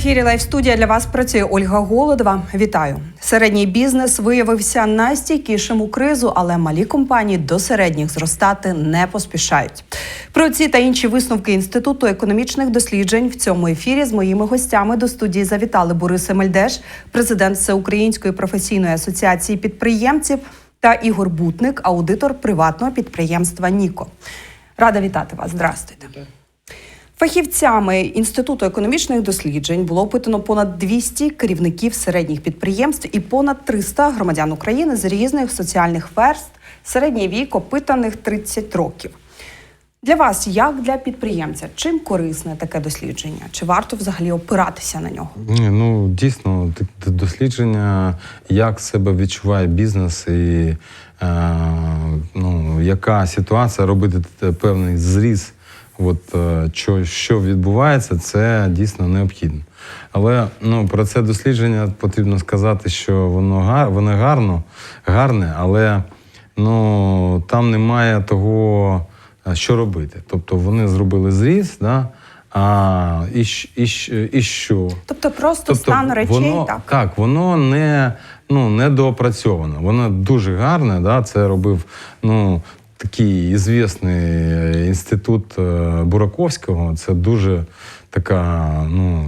Ефірі Лайф студія для вас працює Ольга Голодова. Вітаю. Середній бізнес виявився найстійкішим у кризу, але малі компанії до середніх зростати не поспішають. Про ці та інші висновки інституту економічних досліджень в цьому ефірі з моїми гостями до студії завітали Борис Емельдеш, президент Всеукраїнської професійної асоціації підприємців, та Ігор Бутник, аудитор приватного підприємства Ніко. Рада вітати вас. Здрастуйте. Фахівцями Інституту економічних досліджень було опитано понад 200 керівників середніх підприємств і понад 300 громадян України з різних соціальних верст, середній вік опитаних 30 років. Для вас, як для підприємця, чим корисне таке дослідження? Чи варто взагалі опиратися на нього? Ні, ну дійсно, дослідження, як себе відчуває бізнес і е, ну, яка ситуація робити певний зріз, от, е, що, що відбувається, це дійсно необхідно. Але ну, про це дослідження потрібно сказати, що воно, гар, воно гарно, гарне, але ну, там немає того, е, що робити. Тобто вони зробили зріз, да, а і, і, і що? Тобто просто стан речей, воно, так? так, воно не, ну, не доопрацьовано. Воно дуже гарне. Да? Це робив ну, такий ізвісний е, інститут е, Бураковського. Це дуже така, ну,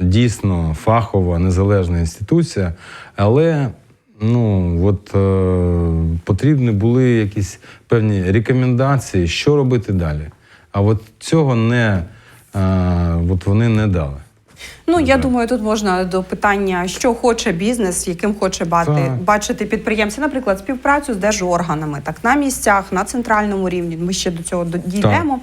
дійсно фахова, незалежна інституція. Але ну, от, е, потрібні були якісь певні рекомендації, що робити далі. А от цього не, е, от вони не дали. Ну я думаю, тут можна до питання, що хоче бізнес, яким хоче бати, Так. бачити підприємці, наприклад, співпрацю з держорганами, так на місцях, на центральному рівні. Ми ще до цього до- дійдемо.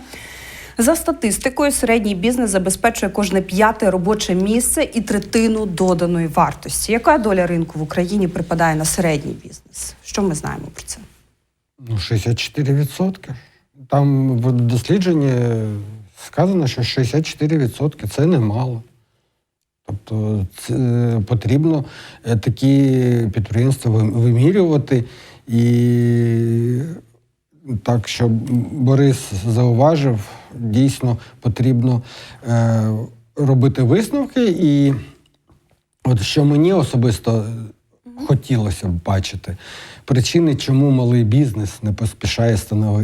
За статистикою, середній бізнес забезпечує кожне п'яте робоче місце і третину доданої вартості. Яка доля ринку в Україні припадає на середній бізнес? Що ми знаємо про це? Ну, 64%. Там в дослідженні сказано, що 64% це немало. Тобто це, потрібно е, такі підприємства вимірювати. І так, що Борис зауважив, дійсно потрібно е, робити висновки. І от що мені особисто хотілося б бачити, причини, чому малий бізнес не поспішає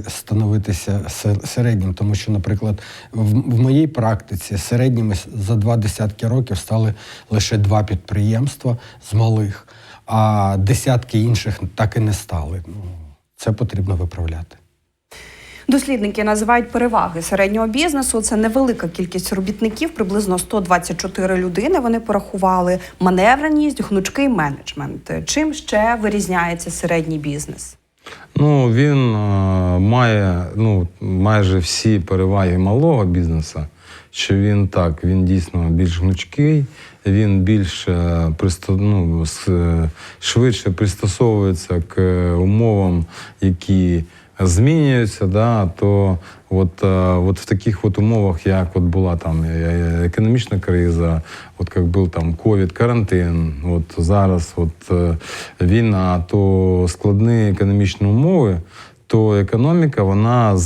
становитися середнім. Тому що, наприклад, в, моїй практиці середніми за два десятки років стали лише два підприємства з малих, а десятки інших так і не стали. Ну, це потрібно виправляти. Дослідники називають переваги середнього бізнесу. Це невелика кількість робітників, приблизно 124 людини. Вони порахували маневреність, гнучкий менеджмент. Чим ще вирізняється середній бізнес? Ну, він е, має ну, майже всі переваги малого бізнесу, що він так, він дійсно більш гнучкий, він більш е, ну, е, швидше пристосовується к умовам, які змінюються, да, то от, е, от в таких от умовах, як от була там е, е, економічна криза, от як був там ковід, карантин, от зараз от війна, то складні економічні умови, то економіка вона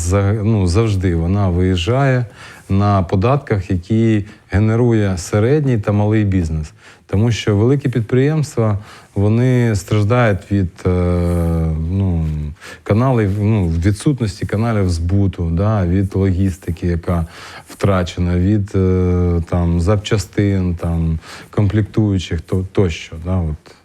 ну, завжди вона виїжджає на податках, які генерує середній та малий бізнес. Тому що великі підприємства вони страждають від е, ну, каналів, ну, відсутності каналів збуту, да, від логістики, яка втрачена, від е, там, запчастин, там, комплектуючих то, тощо. Да, от.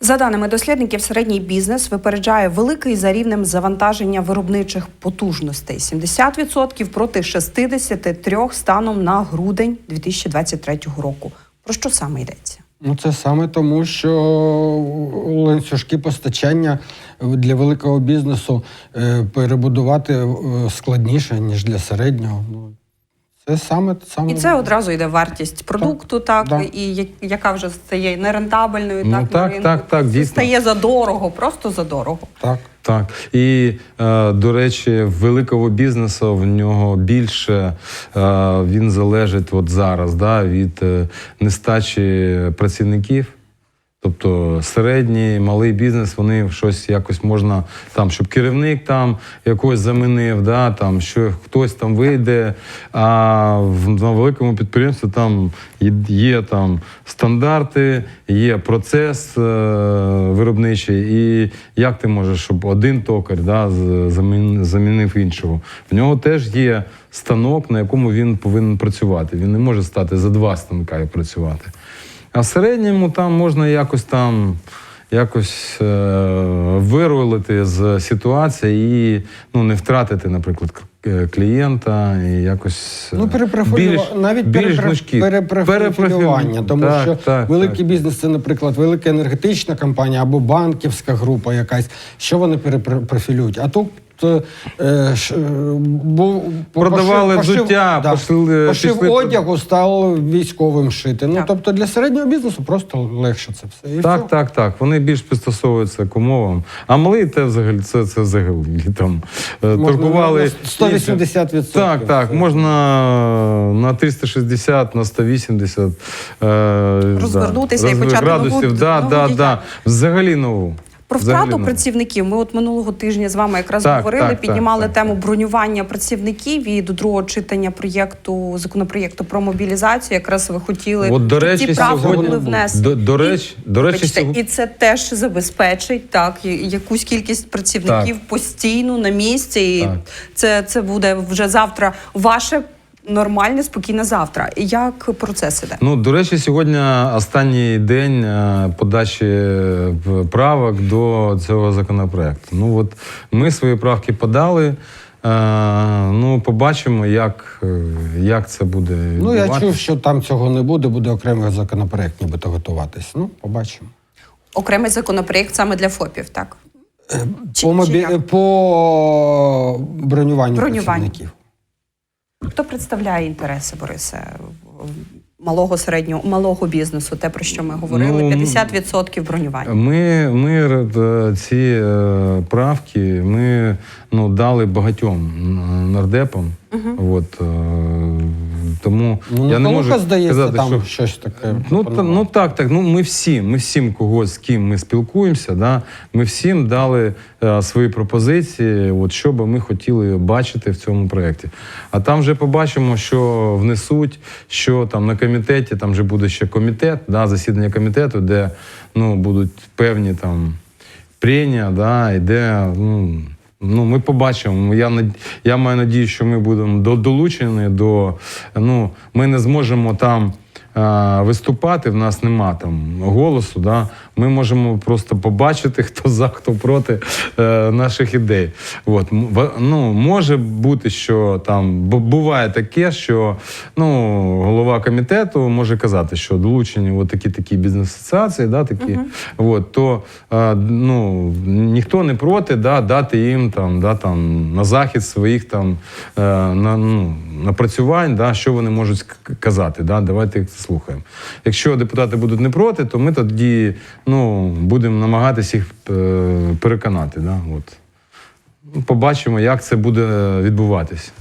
За даними дослідників, середній бізнес випереджає великий за рівнем завантаження виробничих потужностей 70% проти 63% станом на грудень 2023 року. Про що саме йдеться? Ну, це саме тому, що ланцюжки постачання для великого бізнесу е, перебудувати е, складніше, ніж для середнього. Це саме саме І це одразу йде вартість продукту, так, Да. і я- яка вже стає нерентабельною, Ну, так, на так, ринку. так, так, Це дійсно. стає за дорого, просто за дорого. так. Так. І, е, до речі, в великого бізнесу в нього більше е, він залежить от зараз да, від е, нестачі працівників. Тобто середній, малий бізнес, вони щось якось можна там, щоб керівник там якось замінив, да, там, що хтось там вийде. А в, на великому підприємстві там є, там стандарти, є процес е, виробничий. І як ти можеш, щоб один токар да, замінив іншого? В нього теж є станок, на якому він повинен працювати. Він не може стати за два станка і працювати. А в середньому там можна якось там якось е, вирулити з ситуації і ну, не втратити, наприклад, е, клієнта і якось е, Ну, перепрофілювання, навіть більш гнучкі. перепрофілювання, тому Так, що так, великий так. бізнес це, наприклад, велика енергетична компанія або банківська група якась. Що вони перепрофілюють? А тут був Продавали взуття, да, пошили- пошив пішли- одягу, став військовим шити. Ну Так. тобто для середнього бізнесу просто легше це все. І Так, все. так, так. Вони більш пристосовуються к умовам. А малий те взагалі це, це взагалі там е, Можна торгували. 180%. Так, так. Це- Можна на 360, на 180 е, Розвернутися да, і почати нову- градусів. да, нову да, да. Взагалі нову. Про втрату нову. працівників. Ми от минулого тижня з вами якраз Так, говорили, так, піднімали так, тему так. бронювання працівників і до другого читання проєкту законопроєкту про мобілізацію. Якраз ви хотіли От, до речі, ці правки сьогодні були внесені. До, до речі, до речі, Вибачте, сьогодні- і це теж забезпечить так якусь кількість працівників постійно на місці. І Так. це, це буде вже завтра ваше нормальне, спокійне завтра. Як процес іде? Ну, до речі, сьогодні останній день е, подачі е, правок до цього законопроекту. Ну от ми свої правки подали. Е, Ну, побачимо, як, як це буде. Ну я чув, що там цього не буде, буде окремий законопроект, нібито готуватись. Ну, побачимо. Окремий законопроєкт саме для ФОПів, так? По, чи мобі... як? по бронюванню, Бронюванню. працівників. Хто представляє інтереси Бориса? Малого середнього малого бізнесу, те про що ми говорили, Ну, 50% бронювання. Ми, ми е, ці е, правки ми ну, дали багатьом нардепам. От, е, тому Ну, я не можу здається, сказати, там що щось таке. Ну, та, ну так, так. Ну ми всі, ми всім когось з ким ми спілкуємося, да, ми всім дали е, свої пропозиції, от що би ми хотіли бачити в цьому проєкті. А там вже побачимо, що внесуть, що там на комітеті, там вже буде ще комітет, да, засідання комітету, де ну, будуть певні там прення, да, і де, ну. Ну, ми побачимо. Я я маю надію, що ми будемо до- долучені до. Ну, ми не зможемо там виступати. В нас нема там голосу. Да? Ми можемо просто побачити, хто за, хто проти е, наших ідей. От ну, може бути, що там буває таке, що ну, голова комітету може казати, що долучені от такі такі бізнес-асоціації, да, такі, от, то е, ну, ніхто не проти да, дати їм там, да, там, на захід своїх там, е, на, ну, напрацювань, да, що вони можуть казати. Да, давайте слухаємо. Якщо депутати будуть не проти, то ми тоді ну, будемо намагатися їх е, переконати. Да, от. Ну, Побачимо, як це буде відбуватись.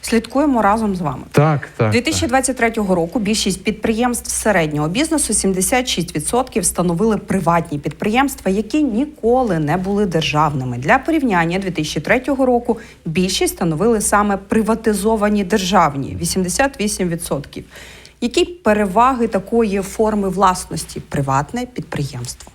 Слідкуємо разом з вами. Так, так. 2023 року більшість підприємств середнього бізнесу 76% становили приватні підприємства, які ніколи не були державними. Для порівняння 2003 року більшість становили саме приватизовані державні 88%. Які переваги такої форми власності приватне підприємство?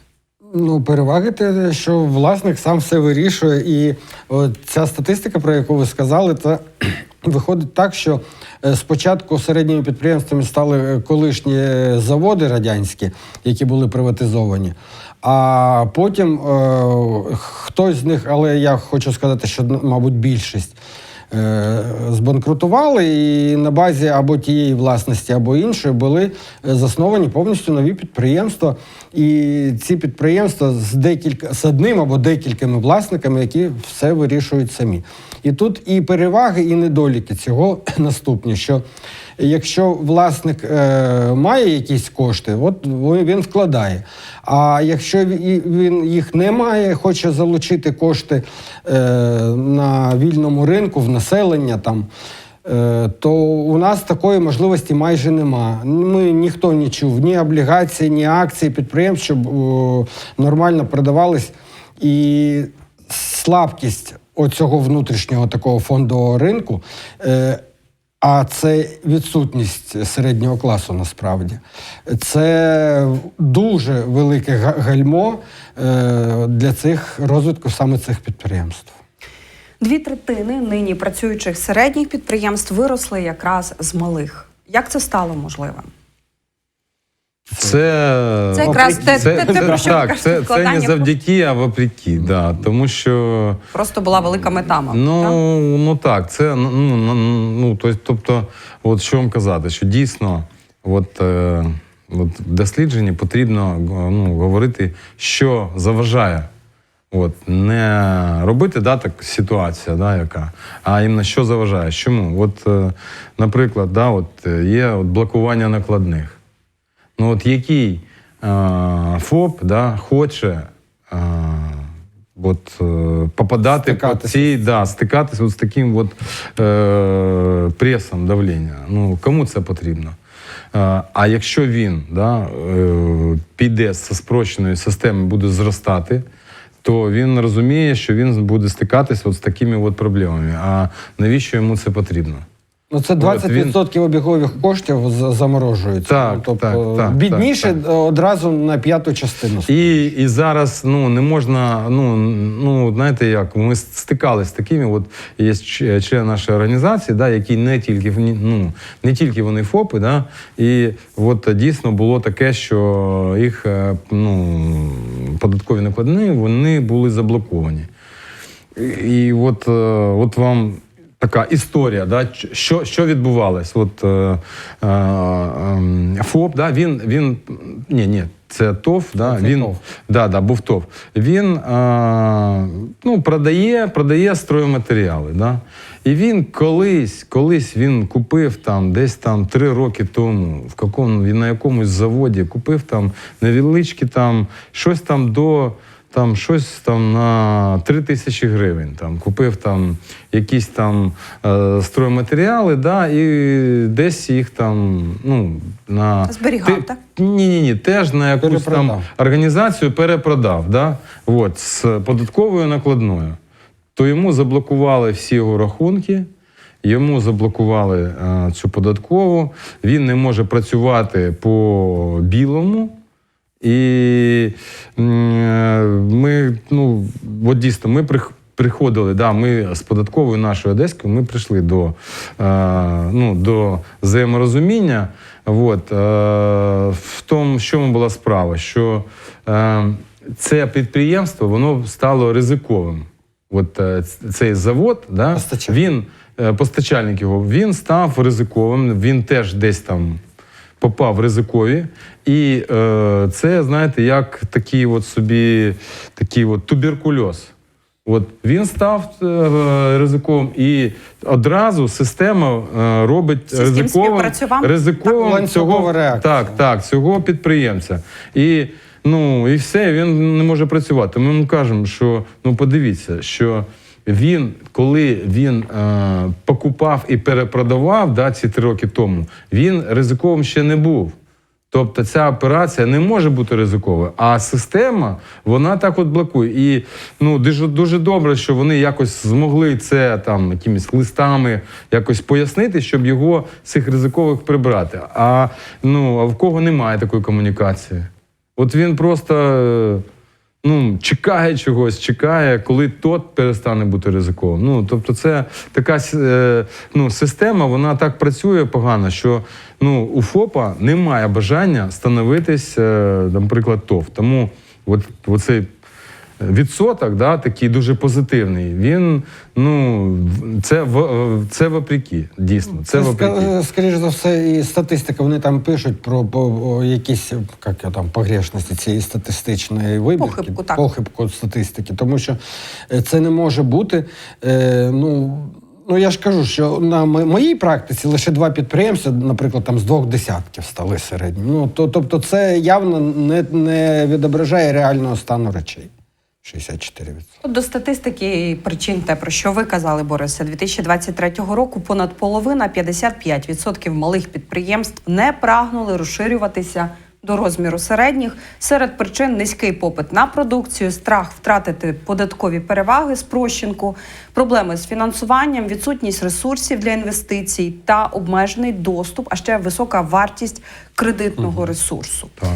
Ну, переваги те, що власник сам все вирішує. І от ця статистика, про яку ви сказали, це виходить так, що е, спочатку середніми підприємствами стали е, колишні заводи радянські, які були приватизовані. А потім е, хтось з них, але я хочу сказати, що мабуть більшість. Е, Збанкрутували і на базі або тієї власності, або іншої були е, засновані повністю нові підприємства. І ці підприємства з декілька з одним або декількома власниками, які все вирішують самі. І тут і переваги, і недоліки цього наступні. Що якщо власник е, має якісь кошти, от він вкладає. А якщо він їх не має, хоче залучити кошти е, на вільному ринку, в населення там. е, то у нас такої можливості майже нема. Ми ніхто не чув ні облігацій, ні акцій підприємств, щоб нормально продавались. І слабкість оцього внутрішнього такого фондового ринку. Е, а це відсутність середнього класу насправді. Це дуже велике гальмо е, для цих розвитку саме цих підприємств. Дві третини нині працюючих середніх підприємств виросли якраз з малих. Як це стало можливим? Це, Це якраз те- те- те, про що так, це, це не завдяки, а вопреки. Да, тому що Просто була велика мета. мабуть, Ну, так? ну так, це ну, ну, ну тобто, от що вам казати, що дійсно, от, е, от в дослідженні потрібно ну, говорити, що заважає. От, не робити да, так, ситуація, да, яка, а іменно що заважає. Чому? От, е, наприклад, да, от, е, є от блокування накладних. Ну, от який е, ФОП да, хоче е, от, е, попадати по цій, да, стикатися от з таким от, е, пресом давлення. Ну, кому це потрібно? Е, а якщо він да, е, піде з спрощеної системи, буде зростати, то він розуміє, що він буде стикатися от з такими от проблемами. А навіщо йому це потрібно? Ну, це 20% обігових коштів за- заморожуються. Так, ну, тобто, так, так, бідніше так, одразу на п'яту частину. І, і зараз ну не можна. Ну ну знаєте, як ми стикалися з такими. От є член нашої організації, да, які не тільки ну не тільки вони ФОПи, да, і от дійсно було таке, що їх е, ну податкові накладні вони були заблоковані. І, і от, е, от вам така історія, да, що, що відбувалось. От, е, е, ем, ФОП, да, він, він ні, ні, це ТОВ, да, Це він, ТОВ. Да, да, був ТОВ. Він е, ну, продає, продає стройматеріали. Да? І він колись, колись він купив там десь там три роки тому, в какому, він на якомусь заводі купив там невеличкі там щось там до. Там щось там на 3 тисячі гривень. Там купив там якісь там е, стройматеріали, да, і десь їх там ну на Зберігав, Ти- так? Ні, ні, ні, теж на якусь там організацію перепродав, да? От, з податковою накладною. То йому заблокували всі його рахунки, йому заблокували е, цю податкову, він не може працювати по білому. І е, ми, ну, от дійсно, ми прих- приходили, да, ми з податковою нашою одеською, ми прийшли до, е, ну, до взаєморозуміння. От, е, в тому, що була справа, що е, це підприємство воно стало ризиковим. От е, цей завод, да, він, е, постачальник його, він став ризиковим, він теж десь там попав ризикові. І е, це, знаєте, як такий от собі такий от туберкульоз. От він став е, ризиковим, і одразу система е, робить Систем ризиковим, співпрацював? ризиковим Так, ланцюгова цього, реакція. так, так, цього підприємця. І, ну, і все, він не може працювати. Ми йому кажемо, що ну подивіться, що він, коли він е, покупав і перепродавав да, ці три роки тому, він ризиковим ще не був. Тобто ця операція не може бути ризиковою, а система вона так от блокує. І ну дуже дуже добре, що вони якось змогли це там якимись листами якось пояснити, щоб його цих ризикових прибрати. А ну а в кого немає такої комунікації? От він просто е, ну, чекає чогось, чекає, коли тот перестане бути ризиковим. Ну, тобто, це така е, ну, система, вона так працює погано, що ну, у ФОПа немає бажання становитись, е, наприклад, ТОВ. Тому от, оцей відсоток, да, такий дуже позитивний, він, ну, це, в- це вопреки, дійсно. Це Це, вопреки. ска- скоріш за все, і статистика. Вони там пишуть про по, якісь як я там погрешності цієї статистичної вибірки, Похибку, так. похибку статистики, тому що е, це не може бути. Е, ну, ну я ж кажу, що на моїй практиці лише два підприємства, наприклад, там з двох десятків стали середні. Ну то, тобто, це явно не, не відображає реального стану речей. 64%. До статистики причин те, про що ви казали, Борисе, 2023 року понад половина 55% малих підприємств не прагнули розширюватися до розміру середніх. Серед причин низький попит на продукцію, страх втратити податкові переваги з прощенку, проблеми з фінансуванням, відсутність ресурсів для інвестицій та обмежений доступ, а ще висока вартість кредитного ресурсу. Так.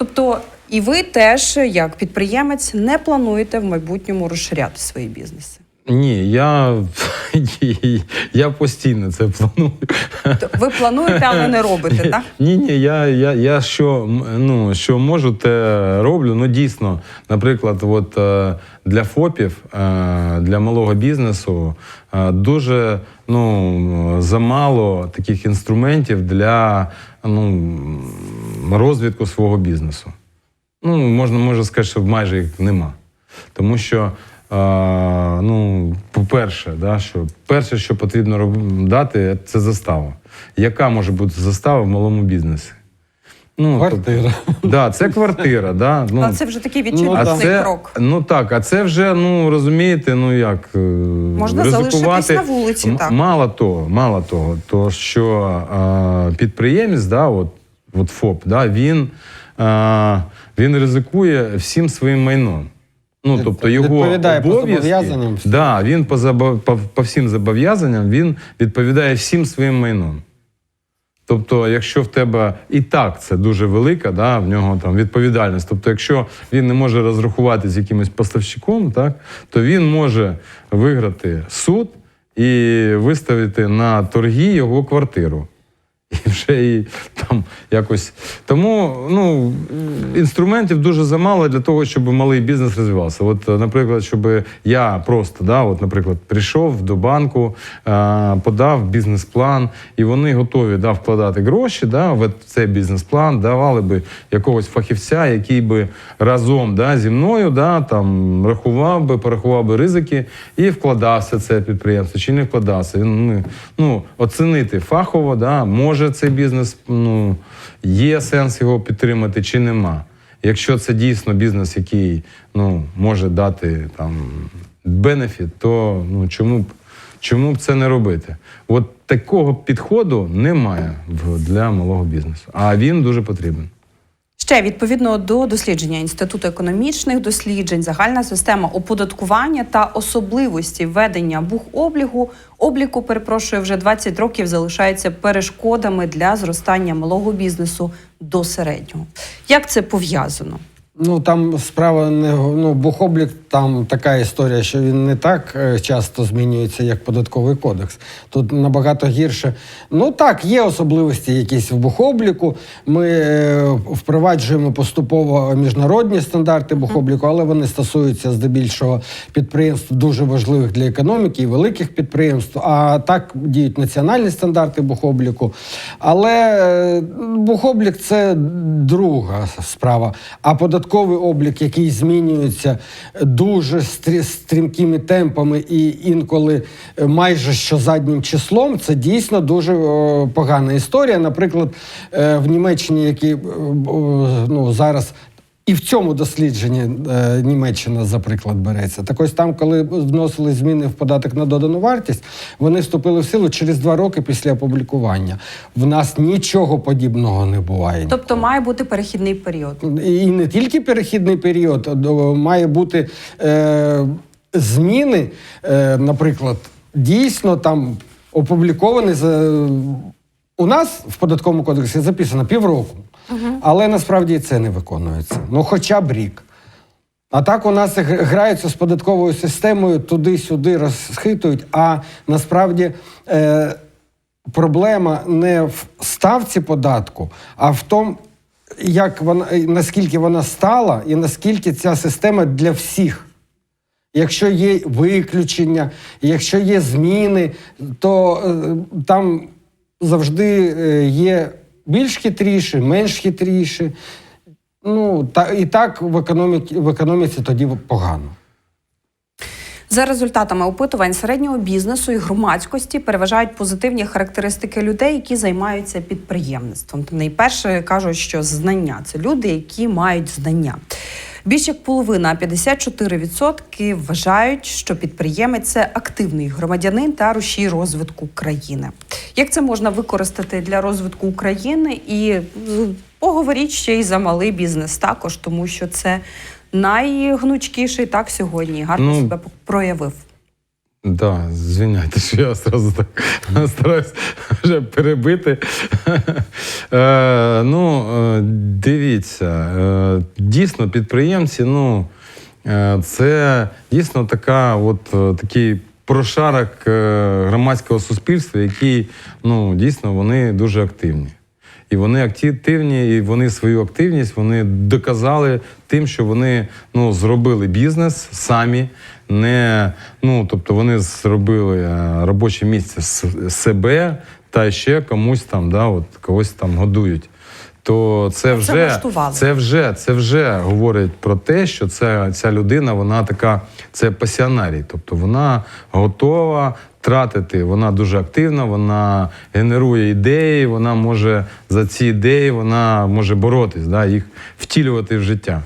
Тобто, і ви теж, як підприємець, не плануєте в майбутньому розширяти свої бізнеси. Ні, я, я постійно це планую. Ви плануєте, але не робите, так? Ні, ні, я, я, я що, ну, що можу, те роблю. Ну, дійсно, наприклад, от, е, для ФОПів, е, для малого бізнесу е, дуже ну, замало таких інструментів для ну, розвитку свого бізнесу. Ну, можна, можна сказати, що майже їх нема. Тому що, е, ну, по-перше, да, що перше, що потрібно дати, це застава. Яка може бути застава в малому бізнесі? Ну, Квартира. Да, це квартира. Да, ну, А це вже такий Ну, відчутний а це, крок. ну так, а це вже, ну розумієте, ну як е, Можна ризикувати. залишитись на вулиці, так. Мало того, мало того, то що е, підприємець, да, от, от ФОП, да, він, е, він ризикує всім своїм майном. Ну, тобто його відповідає по обов'язки, зобов'язанням. да, він по, по, по всім зобов'язанням він відповідає всім своїм майном. Тобто, якщо в тебе і так це дуже велика, да, в нього там відповідальність. Тобто, якщо він не може розрахувати з якимось поставщиком, так, то він може виграти суд і виставити на торги його квартиру. І вже і там якось. Тому ну, інструментів дуже замало для того, щоб малий бізнес розвивався. От, наприклад, щоб я просто, да, от, наприклад, прийшов до банку, подав бізнес-план, і вони готові да, вкладати гроші да, в цей бізнес-план, давали би якогось фахівця, який би разом да, зі мною да, там, рахував би, порахував би ризики і вкладався це підприємство чи не вкладався. Ну, ну, оцінити фахово, да, може цей бізнес, ну, є сенс його підтримати чи нема. Якщо це дійсно бізнес, який ну, може дати там бенефіт, то ну, чому б, чому б це не робити? От такого підходу немає для малого бізнесу, а він дуже потрібен. Ще відповідно до дослідження Інституту економічних досліджень, загальна система оподаткування та особливості ведення бухоблігу обліку, перепрошую, вже 20 років залишається перешкодами для зростання малого бізнесу до середнього. Як це пов'язано? Ну там справа не ну, бухоблік, там така історія, що він не так е, часто змінюється, як податковий кодекс. Тут набагато гірше. Ну так, є особливості якісь в бухобліку. Ми е, впроваджуємо поступово міжнародні стандарти бухобліку, але вони стосуються здебільшого підприємств дуже важливих для економіки і великих підприємств. А так діють національні стандарти бухобліку. Але е, бухоблік це друга справа. А податковий облік, який змінюється дуже стрімкими темпами і інколи е, майже що заднім числом, це дійсно дуже погана історія. Наприклад, е, в Німеччині, які е, ну, зараз. І в цьому дослідженні е, Німеччина, за приклад, береться. Так ось там, коли вносили зміни в податок на додану вартість, вони вступили в силу через два роки після опублікування. В нас нічого подібного не буває. Тобто має бути перехідний період. І не тільки перехідний період, до- має бути е, зміни, е, наприклад, дійсно там опубліковані за. У нас в податковому кодексі записано півроку, але насправді це не виконується. Ну, хоча б рік. А так у нас граються з податковою системою туди-сюди розхитують, а насправді е, проблема не в ставці податку, а в тому, як вона, наскільки вона стала і наскільки ця система для всіх. Якщо є виключення, якщо є зміни, то е, там завжди е, є більш хитріші, менш хитріші. Ну, та, і так в економіці, в економіці тоді погано. За результатами опитувань середнього бізнесу і громадськості переважають позитивні характеристики людей, які займаються підприємництвом. Найперше кажуть, що знання це люди, які мають знання. Більш як половина, 54% вважають, що підприємець це активний громадянин та рушій розвитку країни. Як це можна використати для розвитку України? І е, поговоріть ще й за малий бізнес також, тому що це найгнучкіший так сьогодні. Гарно Ну, себе проявив. Да, звиняйте, що я одразу так стараюсь вже перебити. Е, ну, е, дивіться, е, дійсно, підприємці, ну, е, це дійсно така, от, е, такий прошарок е, громадського суспільства, який ну, дійсно вони дуже активні. І вони активні, і вони свою активність вони доказали тим, що вони ну, зробили бізнес самі. Не, ну, тобто вони зробили е, робоче місце с- себе та ще комусь там, да, от, когось там годують. То це Це вже, влаштували. це вже, це вже говорить про те, що це, ця людина, вона така, це пасіонарій. Тобто вона готова тратити, вона дуже активна, вона генерує ідеї, вона може за ці ідеї вона може боротись, да, їх втілювати в життя.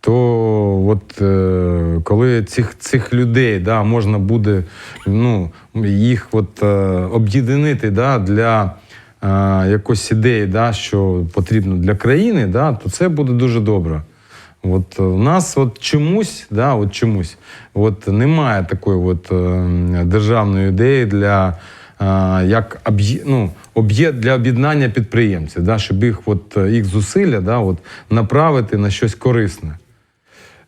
То от е, коли цих, цих людей да, можна буде ну, їх от, е, об'єднати да, для е, якоїсь ідеї, да, що потрібно для країни, да, то це буде дуже добре. От у нас от чомусь, да, от чомусь, от немає такої от, е, державної ідеї для е, як об'є, ну, об'є, для об'єднання підприємців, да, щоб їх, от, е, їх зусилля да, от, направити на щось корисне.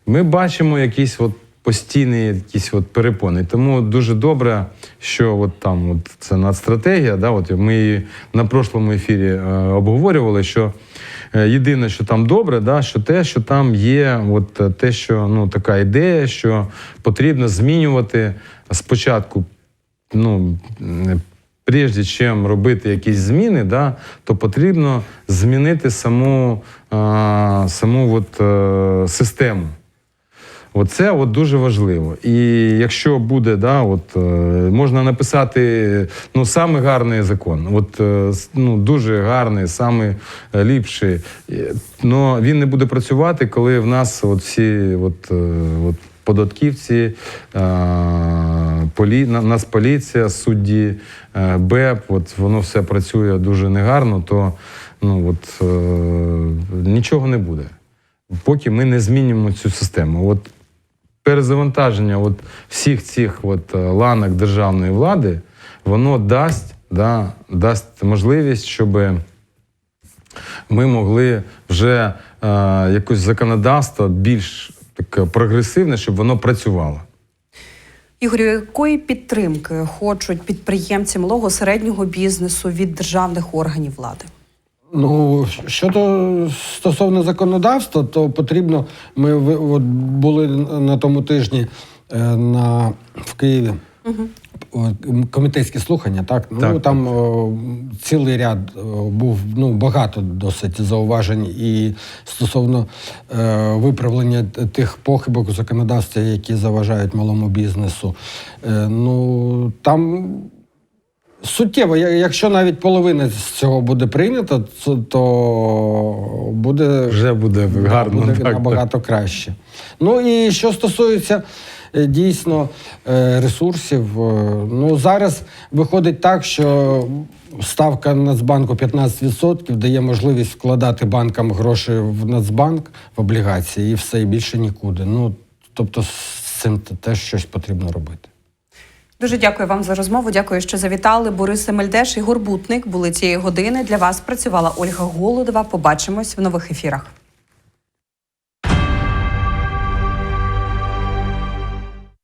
Ми бачимо якісь от постійні якісь от перепони. Тому дуже добре, що от там от це надстратегія. Да, от ми її на прошлому ефірі е, обговорювали, що е, єдине, що там добре, да, що те, що там є, от те, що ну така ідея, що потрібно змінювати спочатку. Ну, прежде чим робити якісь зміни, да, то потрібно змінити саму, а, саму от, е, систему. Оце от дуже важливо. І якщо буде, да, от, е, можна написати ну, самий гарний закон, от, е, ну, дуже гарний, самий е, ліпший. Але він не буде працювати, коли в нас от всі от, от, податківці, полі, на- Нацполіція, судді, БЕП, от, воно все працює дуже негарно, то ну, от, нічого не буде поки ми не змінимо цю систему. От перезавантаження от всіх цих от е, ланок державної влади, воно дасть, да, дасть можливість, щоб ми могли вже е, якось законодавство більш таке прогресивне, щоб воно працювало. Ігорю, якої підтримки хочуть підприємці малого середнього бізнесу від державних органів влади? Ну, щодо стосовно законодавства, то потрібно. Ми ви- от були на тому тижні е, на, в Києві. М, Комітетські слухання, так? Ну там о, цілий ряд о, був ну, багато досить зауважень і стосовно е, виправлення тих похибок у законодавстві, які заважають малому бізнесу. Е, ну там Суттєво, якщо навіть половина з цього буде прийнято, це- то буде, Вже буде гарно. буде так, так. набагато краще. Ну і що стосується е, дійсно е, ресурсів, е, ну зараз виходить так, що ставка Нацбанку 15% дає можливість вкладати банкам гроші в Нацбанк в облігації і все, і більше нікуди. Ну тобто з цим теж щось потрібно робити. Дуже дякую вам за розмову. Дякую, що завітали. Борис Мельдеш і Горбутник були цієї години. Для вас працювала Ольга Голодова. Побачимось в нових ефірах.